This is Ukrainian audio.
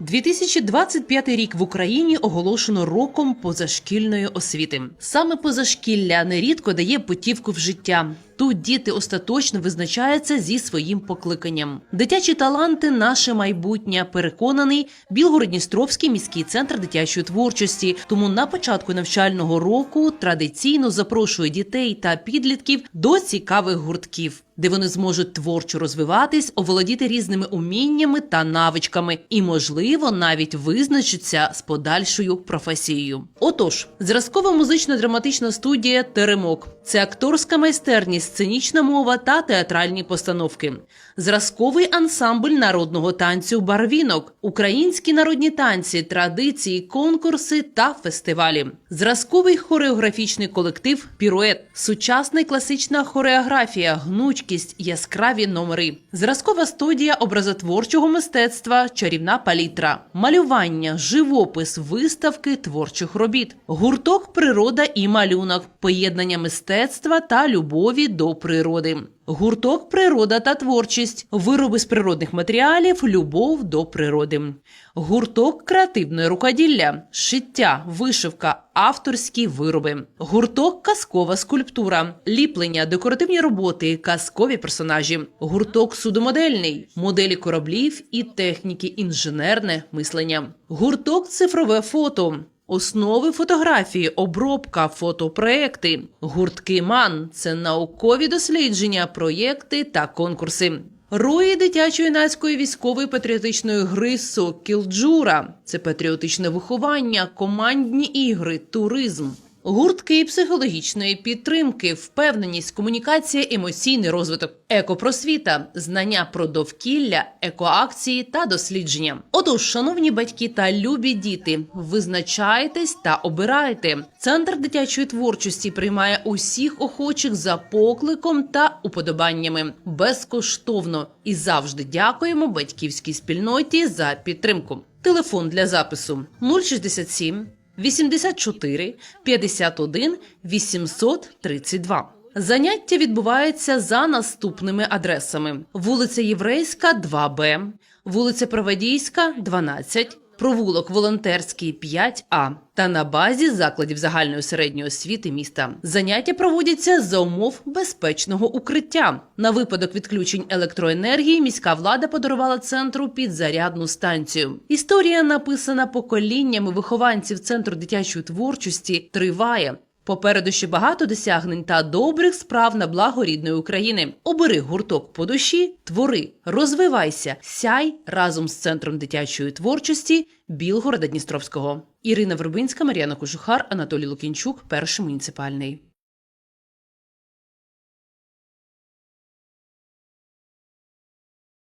2025 рік в Україні оголошено роком позашкільної освіти. Саме позашкілля нерідко дає путівку в життя. Тут діти остаточно визначаються зі своїм покликанням. Дитячі таланти наше майбутнє. Переконаний Білгородністровський міський центр дитячої творчості. Тому на початку навчального року традиційно запрошує дітей та підлітків до цікавих гуртків, де вони зможуть творчо розвиватись, оволодіти різними уміннями та навичками, і, можливо, навіть визначиться з подальшою професією. Отож, зразкова музично-драматична студія Теремок це акторська майстерність, сценічна мова та театральні постановки. Зразковий ансамбль народного танцю Барвінок, українські народні танці, традиції, конкурси та фестивалі. Зразковий хореографічний колектив Пірует, сучасна класична хореографія, гнучкість, яскраві номери. Зразкова студія образотворчого мистецтва, чарівна палітра, малювання, живопис, виставки творчих робіт, гурток природа і малюнок, поєднання мистецтва та любові до природи. Гурток природа та творчість, вироби з природних матеріалів, любов до природи. Гурток креативне рукоділля, шиття, вишивка, авторські вироби. Гурток казкова скульптура, ліплення, декоративні роботи, казкові персонажі. Гурток судомодельний, моделі кораблів і техніки, інженерне мислення. Гурток цифрове фото. Основи фотографії, обробка, фотопроекти, гуртки МАН це наукові дослідження, проєкти та конкурси. Рої дитячо-юнацької військової патріотичної гри Сокіл Джура це патріотичне виховання, командні ігри, туризм. Гуртки психологічної підтримки, впевненість, комунікація, емоційний розвиток, екопросвіта, знання про довкілля, екоакції та дослідження. Отож, шановні батьки та любі діти, визначайтесь та обирайте. Центр дитячої творчості приймає усіх охочих за покликом та уподобаннями безкоштовно і завжди дякуємо батьківській спільноті за підтримку. Телефон для запису 067 84 51 832. Заняття відбувається за наступними адресами: вулиця Єврейська, 2Б, вулиця Провадійська, 12, провулок Волонтерський, 5А та на базі закладів загальної середньої освіти міста. Заняття проводяться за умов безпечного укриття. На випадок відключень електроенергії міська влада подарувала центру підзарядну станцію. Історія, написана поколіннями вихованців центру дитячої творчості, триває. Попереду ще багато досягнень та добрих справ на благо рідної України. Обери гурток по душі, твори, розвивайся, сяй разом з центром дитячої творчості Білгорода Дністровського. Ірина Вербинська, Мар'яна Кожухар, Анатолій Лукінчук, перший муніципальний.